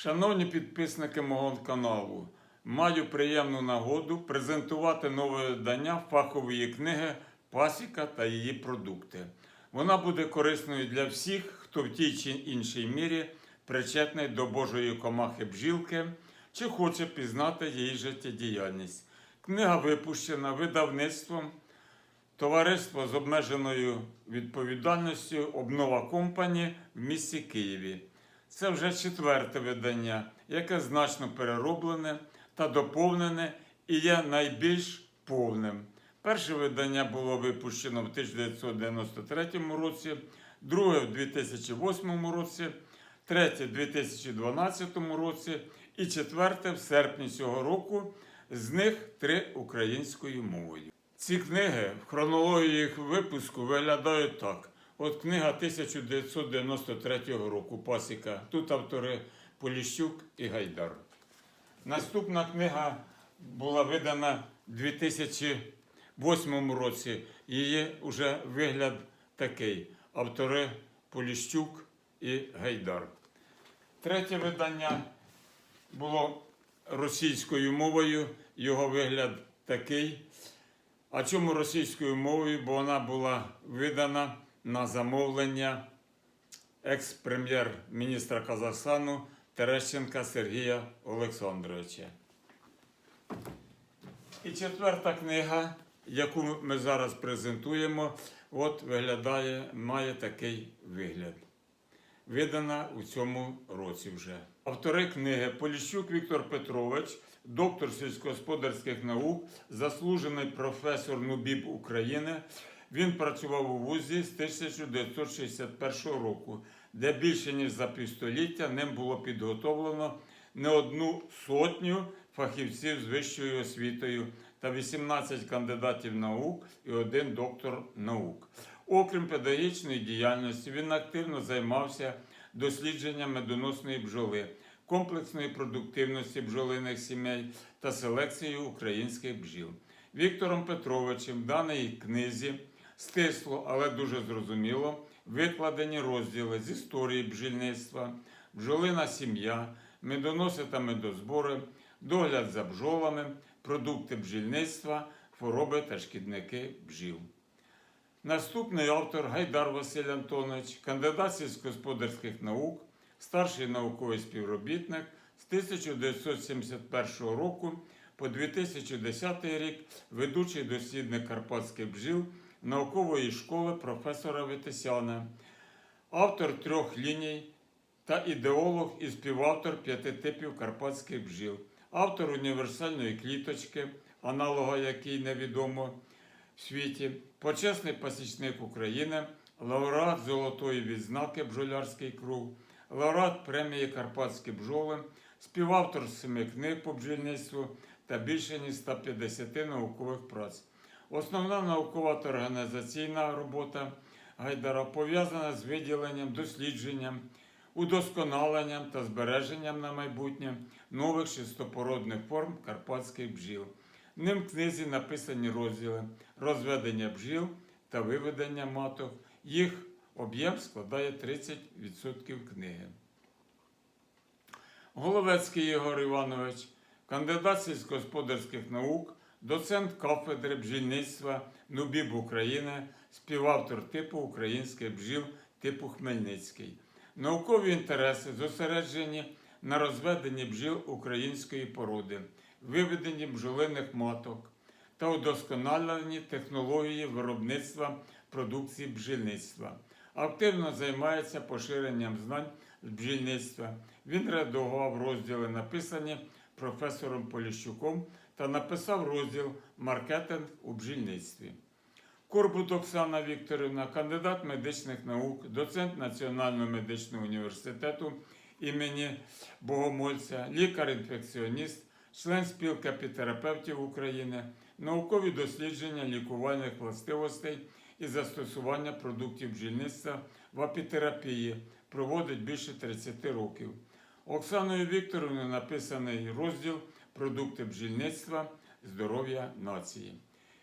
Шановні підписники мого каналу, маю приємну нагоду презентувати нове видання фахової книги Пасіка та її продукти. Вона буде корисною для всіх, хто в тій чи іншій мірі причетний до Божої комахи бджілки чи хоче пізнати її життєдіяльність. Книга випущена видавництвом Товариство з обмеженою відповідальністю Обнова Компані в місті Києві. Це вже четверте видання, яке значно перероблене та доповнене і є найбільш повним. Перше видання було випущено в 1993 році, друге в 2008 році, третє в 2012 році і четверте в серпні цього року. З них три українською мовою. Ці книги в хронології їх випуску виглядають так. От книга 1993 року Пасіка. Тут автори Поліщук і Гайдар. Наступна книга була видана в 2008 році. Її вже вигляд такий. Автори Поліщук і Гайдар. Третє видання було російською мовою. Його вигляд такий. А чому російською мовою? Бо вона була видана на замовлення екс-прем'єр-міністра Казахстану Терещенка Сергія Олександровича. І четверта книга, яку ми зараз презентуємо, от виглядає, має такий вигляд. Видана у цьому році вже. Автори книги Поліщук Віктор Петрович, доктор сільськогосподарських наук, заслужений професор НУБІБ України. Він працював у вузі з 1961 року, де більше ніж за півстоліття ним було підготовлено не одну сотню фахівців з вищою освітою та 18 кандидатів наук і один доктор наук. Окрім педагогічної діяльності, він активно займався дослідженням медоносної бджоли, комплексної продуктивності бджолиних сімей та селекцією українських бджіл. Віктором Петровичем в даній книзі стисло, але дуже зрозуміло, викладені розділи з історії бджільництва, бджолина сім'я, медоноси та медозбори, догляд за бджолами, продукти бджільництва, хвороби та шкідники бджіл. Наступний автор Гайдар Василь Антонович, кандидат сільськогосподарських наук, старший науковий співробітник з 1971 року по 2010 рік, ведучий дослідник карпатських бджіл наукової школи професора Витисяна, автор трьох ліній та ідеолог і співавтор п'яти типів карпатських бджіл, автор універсальної кліточки, аналога якій невідомо в світі, почесний пасічник України, лауреат Золотої відзнаки Бджолярський круг, лауреат премії Карпатські бджоли, співавтор семи книг по бджільництву та більше ніж 150 наукових праць. Основна наукова та організаційна робота Гайдара пов'язана з виділенням, дослідженням, удосконаленням та збереженням на майбутнє нових шестопородних форм карпатських бджіл. Ним в книзі написані розділи розведення бджіл та виведення маток. Їх об'єм складає 30% книги. Головецький Ігор Іванович, кандидат сільськогосподарських наук, доцент кафедри бджільництва НУБІБ України, співавтор типу українських бджіл типу Хмельницький. Наукові інтереси зосереджені на розведенні бджіл української породи, виведенні бджолиних маток та удосконаленні технології виробництва продукції бджільництва. Активно займається поширенням знань з бджільництва. Він редагував розділи, написані професором Поліщуком, та написав розділ Маркетинг у бджільництві. Корбут Оксана Вікторівна, кандидат медичних наук, доцент Національного медичного університету імені Богомольця, лікар-інфекціоніст, член спілки апітерапевтів України, наукові дослідження лікувальних властивостей і застосування продуктів бджільництва в апітерапії проводить більше 30 років. Оксаною Вікторовною написаний розділ Продукти бджільництва, здоров'я нації.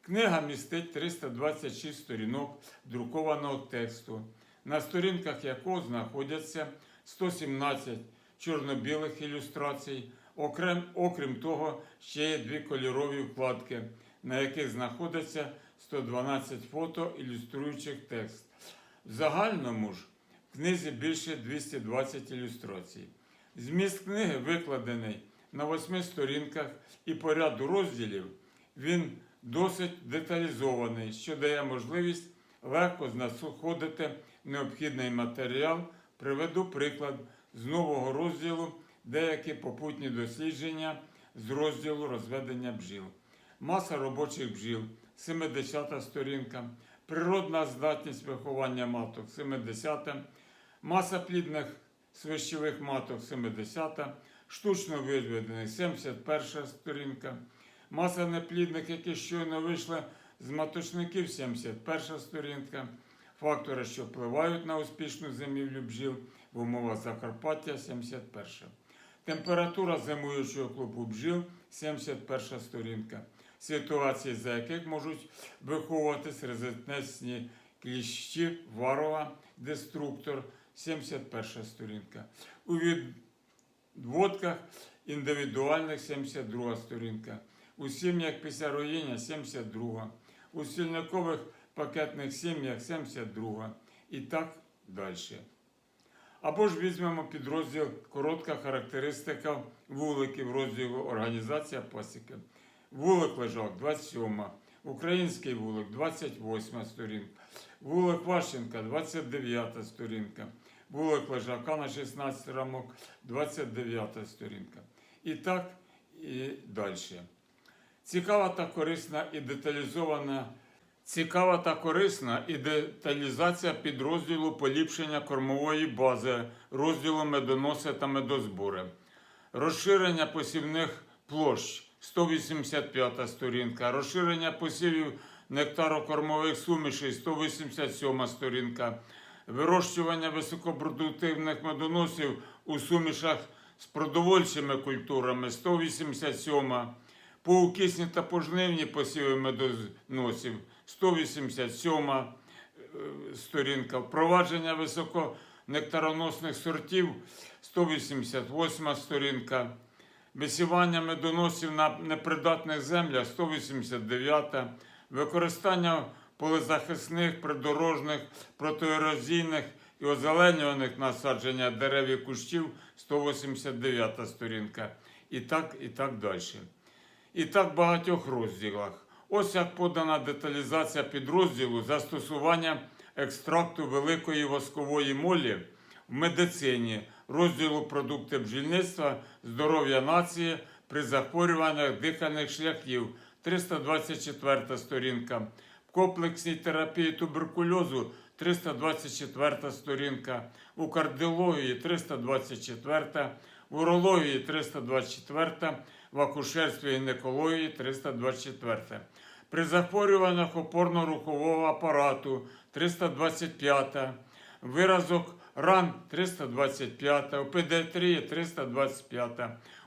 Книга містить 326 сторінок друкованого тексту, на сторінках якого знаходяться 117 чорно-білих ілюстрацій. Окрем, окрім того, ще є дві кольорові вкладки, на яких знаходиться 112 фото, ілюструючих текст. В загальному ж в книзі більше 220 ілюстрацій. Зміст книги викладений на восьми сторінках і по ряду розділів він досить деталізований, що дає можливість легко знаходити необхідний матеріал. Приведу приклад з нового розділу деякі попутні дослідження з розділу розведення бджіл. Маса робочих бджіл 70 сторінка, природна здатність виховання маток 70, маса плідних свищових маток 70, штучно виведених 71 сторінка, маса неплідних, які щойно вийшли з маточників. 71 сторінка, фактори, що впливають на успішну зимівлю бджіл в умовах Закарпаття. 71. Температура зимуючого клубу бджіл. 71 сторінка. Ситуації, за яких можуть виховуватись резистентні кліщі, варова, деструктор. 71 сторінка. У відводках індивідуальних 72 сторінка. У сім'ях після роїння 72. У сільникових пакетних сім'ях 72. І так далі. Або ж візьмемо підрозділ коротка характеристика вуликів розділу Організація пасіки. Вулик лежак 27, український вулик 28 сторінка, вулик Ващенка 29 сторінка, вулик лежака на 16 рамок 29 сторінка. І так і далі. Цікава та корисна і деталізована. Цікава та корисна і деталізація підрозділу поліпшення кормової бази, розділу медоноси та медозбори, розширення посівних площ 185 сторінка, розширення посівів нектарокормових сумішей 187 сторінка, вирощування високопродуктивних медоносів у сумішах з продовольчими культурами. 187 Поукисні та пожнивні посіви медоносів. 187 е, сторінка, впровадження високонектароносних сортів. 188 сторінка, висівання медоносів на непридатних землях. 189, використання полезахисних, придорожних, протиерозійних і озеленюваних насадження дерев і кущів 189 сторінка. І так, і так далі і так в багатьох розділах. Ось як подана деталізація підрозділу застосування екстракту великої воскової молі в медицині, розділу продукти бджільництва, здоров'я нації при захворюваннях дихальних шляхів, 324 сторінка. В комплексній терапії туберкульозу 324 сторінка, у кардіології 324, в урології 324, в акушерстві гінекології 324. При захворюваннях опорно-рухового апарату 325, виразок ран 325, у педіатрії 325,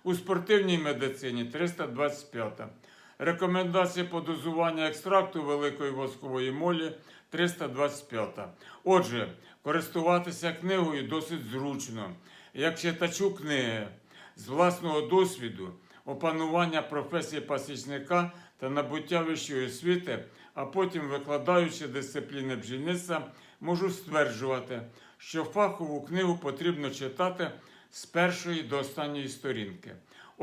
у спортивній медицині 325. Рекомендації по дозуванню екстракту великої воскової молі 325. Отже, користуватися книгою досить зручно. Як читачу книги з власного досвіду, опанування професії пасічника та набуття вищої освіти, а потім викладаючи дисципліни бджільництва, можу стверджувати, що фахову книгу потрібно читати з першої до останньої сторінки,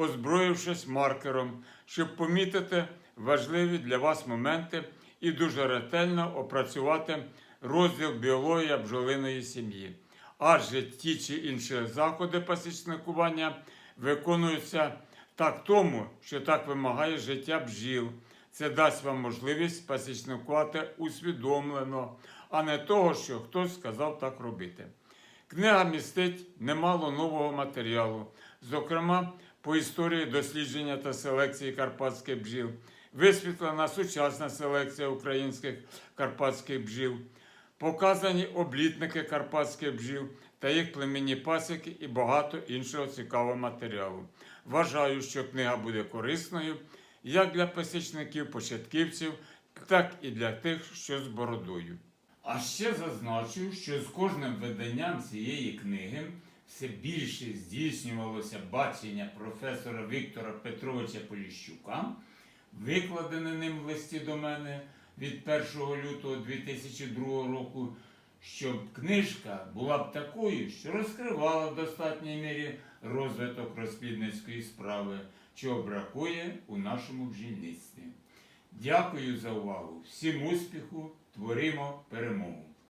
озброївшись маркером, щоб помітити важливі для вас моменти і дуже ретельно опрацювати розділ біологія бджолиної сім'ї. Адже ті чи інші заходи пасічникування виконуються так тому, що так вимагає життя бджіл. Це дасть вам можливість пасічникувати усвідомлено, а не того, що хтось сказав так робити. Книга містить немало нового матеріалу, зокрема по історії дослідження та селекції карпатських бджіл, висвітлена сучасна селекція українських карпатських бджіл, показані облітники карпатських бджіл та їх племінні пасіки і багато іншого цікавого матеріалу. Вважаю, що книга буде корисною як для пасічників, початківців, так і для тих, що з бородою. А ще зазначу, що з кожним виданням цієї книги все більше здійснювалося бачення професора Віктора Петровича Поліщука, викладене ним в листі до мене від 1 лютого 2002 року, щоб книжка була б такою, що розкривала в достатній мірі розвиток розплідницької справи, чого бракує у нашому бджільництві. Дякую за увагу. Всім успіху, творимо перемогу.